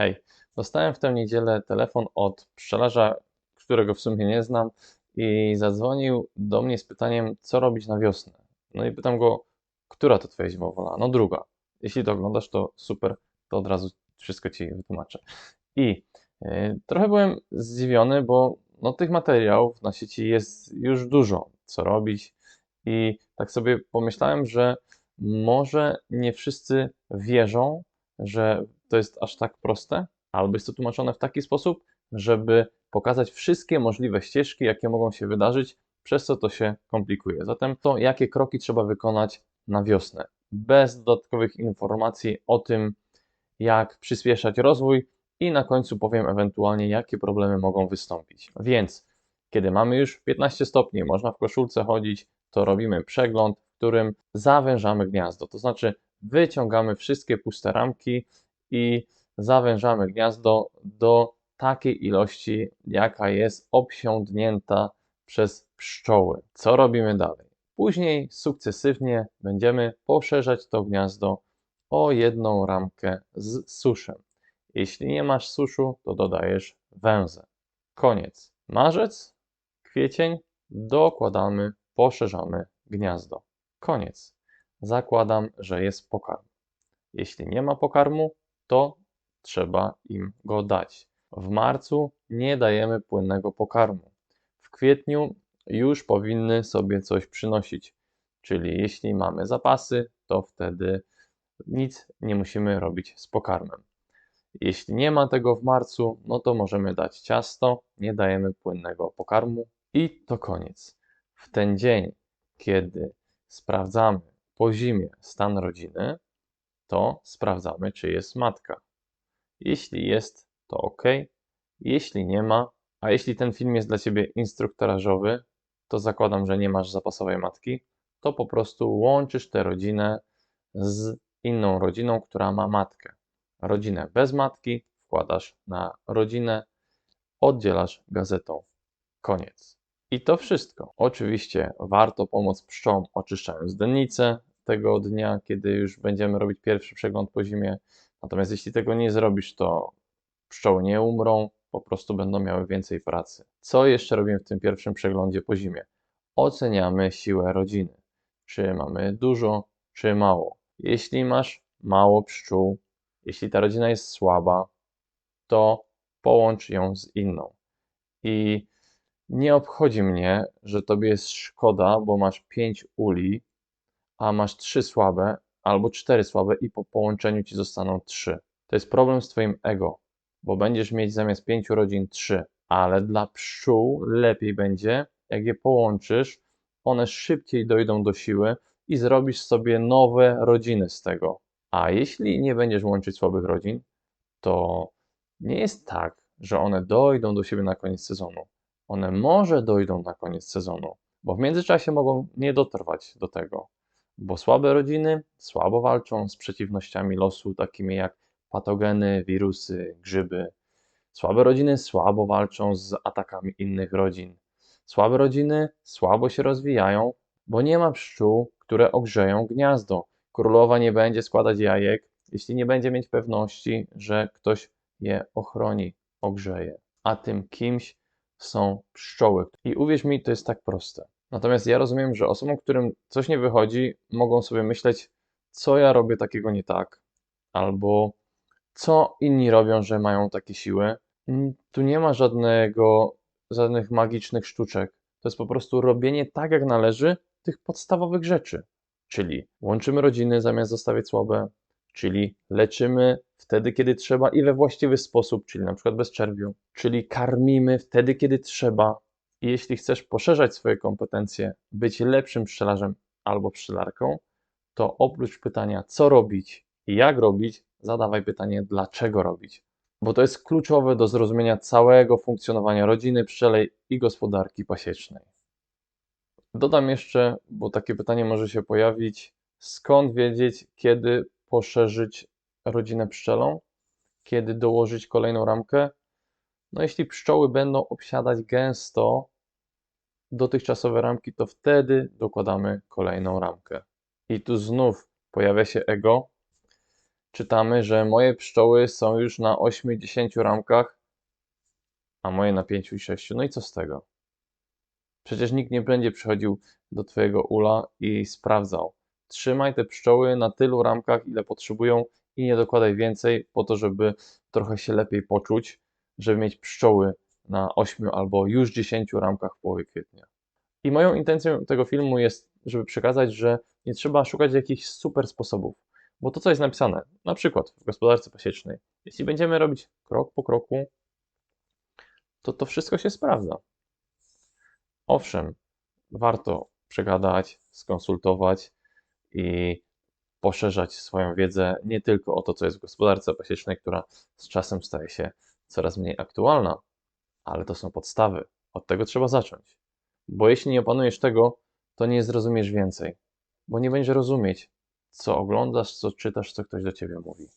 Hej, dostałem w tę niedzielę telefon od pszczelarza, którego w sumie nie znam, i zadzwonił do mnie z pytaniem, co robić na wiosnę. No i pytam go, która to twoja zimowola? No druga. Jeśli to oglądasz, to super, to od razu wszystko ci wytłumaczę. I y, trochę byłem zdziwiony, bo no, tych materiałów na sieci jest już dużo, co robić. I tak sobie pomyślałem, że może nie wszyscy wierzą, że to jest aż tak proste, albo jest to tłumaczone w taki sposób, żeby pokazać wszystkie możliwe ścieżki, jakie mogą się wydarzyć, przez co to się komplikuje. Zatem to, jakie kroki trzeba wykonać na wiosnę, bez dodatkowych informacji o tym, jak przyspieszać rozwój i na końcu powiem ewentualnie, jakie problemy mogą wystąpić. Więc, kiedy mamy już 15 stopni, można w koszulce chodzić, to robimy przegląd, w którym zawężamy gniazdo, to znaczy wyciągamy wszystkie puste ramki i zawężamy gniazdo do takiej ilości, jaka jest obsiądnięta przez pszczoły. Co robimy dalej? Później sukcesywnie będziemy poszerzać to gniazdo o jedną ramkę z suszem. Jeśli nie masz suszu, to dodajesz węzę. Koniec. Marzec, kwiecień, dokładamy, poszerzamy gniazdo. Koniec. Zakładam, że jest pokarm. Jeśli nie ma pokarmu, to trzeba im go dać. W marcu nie dajemy płynnego pokarmu. W kwietniu już powinny sobie coś przynosić. Czyli jeśli mamy zapasy, to wtedy nic nie musimy robić z pokarmem. Jeśli nie ma tego w marcu, no to możemy dać ciasto, nie dajemy płynnego pokarmu i to koniec. W ten dzień, kiedy sprawdzamy po zimie stan rodziny, to sprawdzamy, czy jest matka. Jeśli jest, to ok. Jeśli nie ma, a jeśli ten film jest dla Ciebie instruktorażowy, to zakładam, że nie masz zapasowej matki, to po prostu łączysz tę rodzinę z inną rodziną, która ma matkę. Rodzinę bez matki wkładasz na rodzinę, oddzielasz gazetą. Koniec. I to wszystko. Oczywiście warto pomóc pszczołom oczyszczając dennicę tego dnia, kiedy już będziemy robić pierwszy przegląd po zimie. Natomiast jeśli tego nie zrobisz, to pszczoły nie umrą, po prostu będą miały więcej pracy. Co jeszcze robimy w tym pierwszym przeglądzie po zimie? Oceniamy siłę rodziny. Czy mamy dużo, czy mało. Jeśli masz mało pszczół, jeśli ta rodzina jest słaba, to połącz ją z inną. I nie obchodzi mnie, że tobie jest szkoda, bo masz pięć uli, a masz trzy słabe albo cztery słabe i po połączeniu ci zostaną trzy. To jest problem z twoim ego, bo będziesz mieć zamiast pięciu rodzin trzy, ale dla pszczół lepiej będzie, jak je połączysz, one szybciej dojdą do siły i zrobisz sobie nowe rodziny z tego. A jeśli nie będziesz łączyć słabych rodzin, to nie jest tak, że one dojdą do siebie na koniec sezonu. One może dojdą na koniec sezonu, bo w międzyczasie mogą nie dotrwać do tego, bo słabe rodziny słabo walczą z przeciwnościami losu, takimi jak patogeny, wirusy, grzyby. Słabe rodziny słabo walczą z atakami innych rodzin. Słabe rodziny słabo się rozwijają, bo nie ma pszczół, które ogrzeją gniazdo. Królowa nie będzie składać jajek, jeśli nie będzie mieć pewności, że ktoś je ochroni, ogrzeje. A tym kimś są pszczoły. I uwierz mi, to jest tak proste. Natomiast ja rozumiem, że osobom, którym coś nie wychodzi, mogą sobie myśleć, co ja robię takiego nie tak, albo co inni robią, że mają takie siły. Tu nie ma żadnego, żadnych magicznych sztuczek. To jest po prostu robienie tak, jak należy, tych podstawowych rzeczy. Czyli łączymy rodziny zamiast zostawiać słabe, czyli leczymy wtedy, kiedy trzeba i we właściwy sposób, czyli na przykład bez czerwiu, czyli karmimy wtedy, kiedy trzeba. I jeśli chcesz poszerzać swoje kompetencje, być lepszym pszczelarzem albo pszczelarką, to oprócz pytania, co robić i jak robić, zadawaj pytanie, dlaczego robić. Bo to jest kluczowe do zrozumienia całego funkcjonowania rodziny pszczelej i gospodarki pasiecznej. Dodam jeszcze, bo takie pytanie może się pojawić, skąd wiedzieć, kiedy poszerzyć rodzinę pszczelą, kiedy dołożyć kolejną ramkę. No jeśli pszczoły będą obsiadać gęsto dotychczasowe ramki, to wtedy dokładamy kolejną ramkę. I tu znów pojawia się ego, czytamy, że moje pszczoły są już na 8-10 ramkach, a moje na 5 i 6. No i co z tego? Przecież nikt nie będzie przychodził do Twojego ula i sprawdzał. Trzymaj te pszczoły na tylu ramkach, ile potrzebują i nie dokładaj więcej, po to, żeby trochę się lepiej poczuć, żeby mieć pszczoły na 8 albo już 10 ramkach w połowie kwietnia. I moją intencją tego filmu jest, żeby przekazać, że nie trzeba szukać jakichś super sposobów, bo to, co jest napisane, na przykład w gospodarce pasiecznej, jeśli będziemy robić krok po kroku, to to wszystko się sprawdza. Owszem, warto przegadać, skonsultować i poszerzać swoją wiedzę nie tylko o to, co jest w gospodarce pasiecznej, która z czasem staje się coraz mniej aktualna, ale to są podstawy. Od tego trzeba zacząć. Bo jeśli nie opanujesz tego, to nie zrozumiesz więcej, bo nie będziesz rozumieć, co oglądasz, co czytasz, co ktoś do ciebie mówi.